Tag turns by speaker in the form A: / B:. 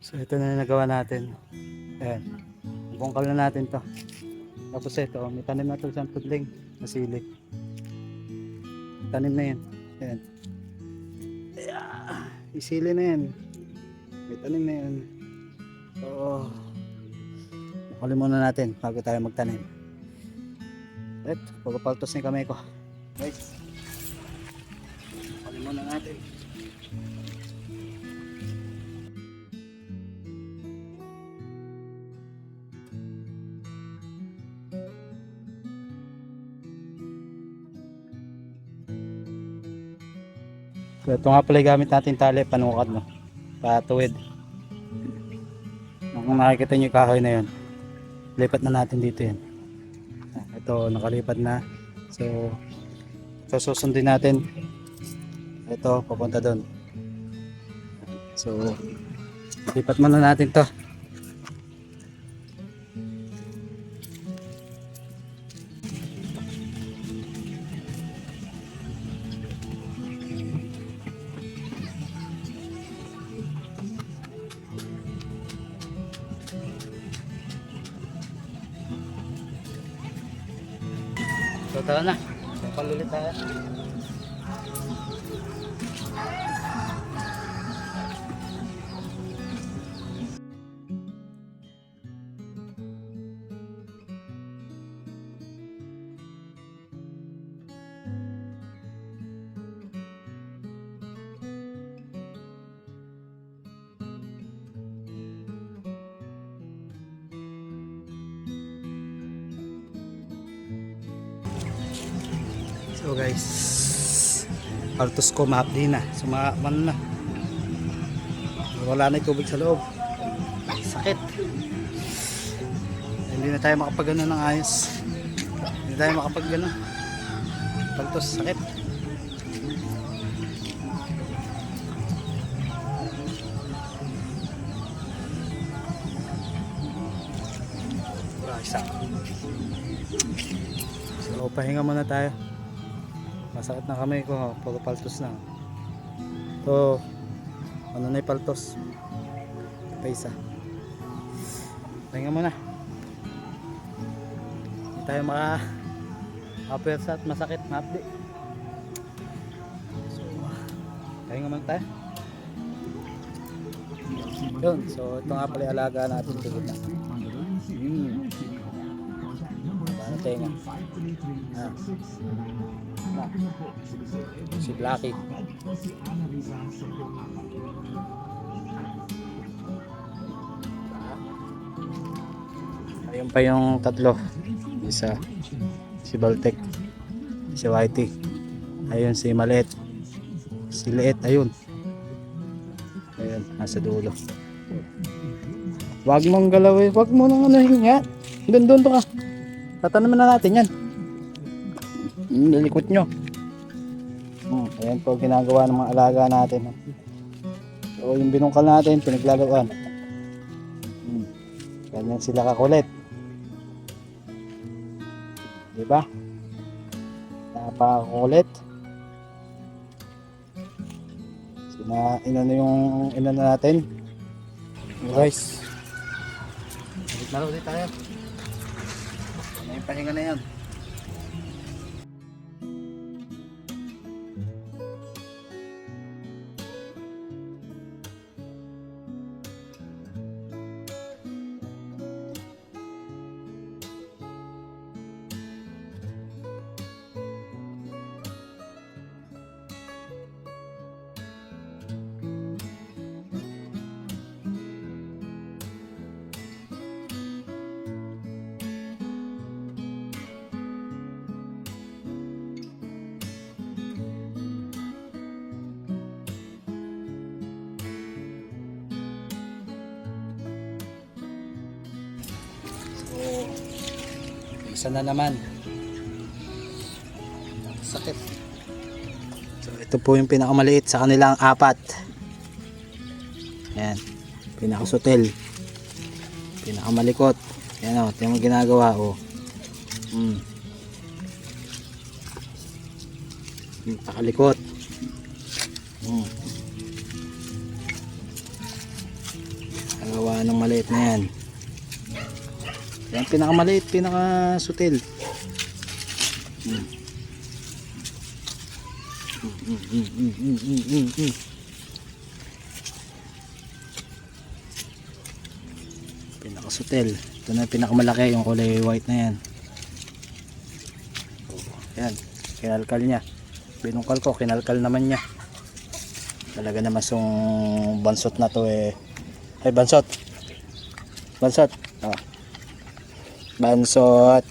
A: So ito na yung nagawa natin. Ayan. Bungkal na natin to. Tapos ito, may tanim na to sa pudling na sili. Tanim na yan. Ayan. Ayan. Isili na yan. May tanim na yan. So, Kunin muna natin bago tayo magtanim. At pagpapaltos yung kamay ko. Guys. Kunin muna natin. So, ito nga pala gamit natin tali, panukat no. Patuwid. Kung nakikita nyo yung kahoy na yun, lipat na natin dito yan. Ah, Ito, nakalipat na. So, ito susundin natin. Ito, papunta doon. So, lipat muna natin to. So, tara na. Palulit tayo. So guys, partos ko mahapdi na. Sumaman na. Wala na yung tubig sa loob. Sakit. Hindi na tayo makapagano ng ayos. Hindi tayo makapagano. Partos, sakit. Isa. So, pahinga muna tayo. Masakit na kamay ko, puro paltos na. To, ano na yung paltos? Pa isa. Pahinga muna. Hindi tayo maka makapersa at masakit, maapdi. So, pahinga muna tayo. Yun, so ito nga pala alaga natin dito. Hmm. Tenga? Ah. Ah. Si Blackie. Ayun pa yung tatlo. Isa. Si Baltic. Si Whitey. Ayun si Maliit. Si Liit. Ayun. Ayun. Nasa dulo. Huwag mong galawin. Huwag mo nang ano nga. Doon doon ka. Tatanaman na natin yan. Hmm, lilikot nyo. Hmm, ayan po ginagawa ng mga alaga natin. So yung binungkal natin, pinaglagawan. Hmm, ganyan sila kakulit. Diba? Napakakulit. Sina, inano yung inano natin. Guys. Na ulit tayo. May pahinga na yan. Isa na naman. Sakit. So, ito po yung pinakamaliit sa kanilang apat. Ayan. Pinakasutil. Pinakamalikot. Ayan o, ito yung ginagawa o. Hmm. Pinakalikot. Hmm. Saka ng maliit na yan. Yan pinakamaliit, pinakasutil. Mm, mm, mm. Ito na yung pinakamalaki, yung kulay white na yan. Yan, kinalkal niya. Binungkal ko, kinalkal naman niya. Talaga naman sung bansot na to eh. Ay, bansot. Bansot. Ah. Bansot.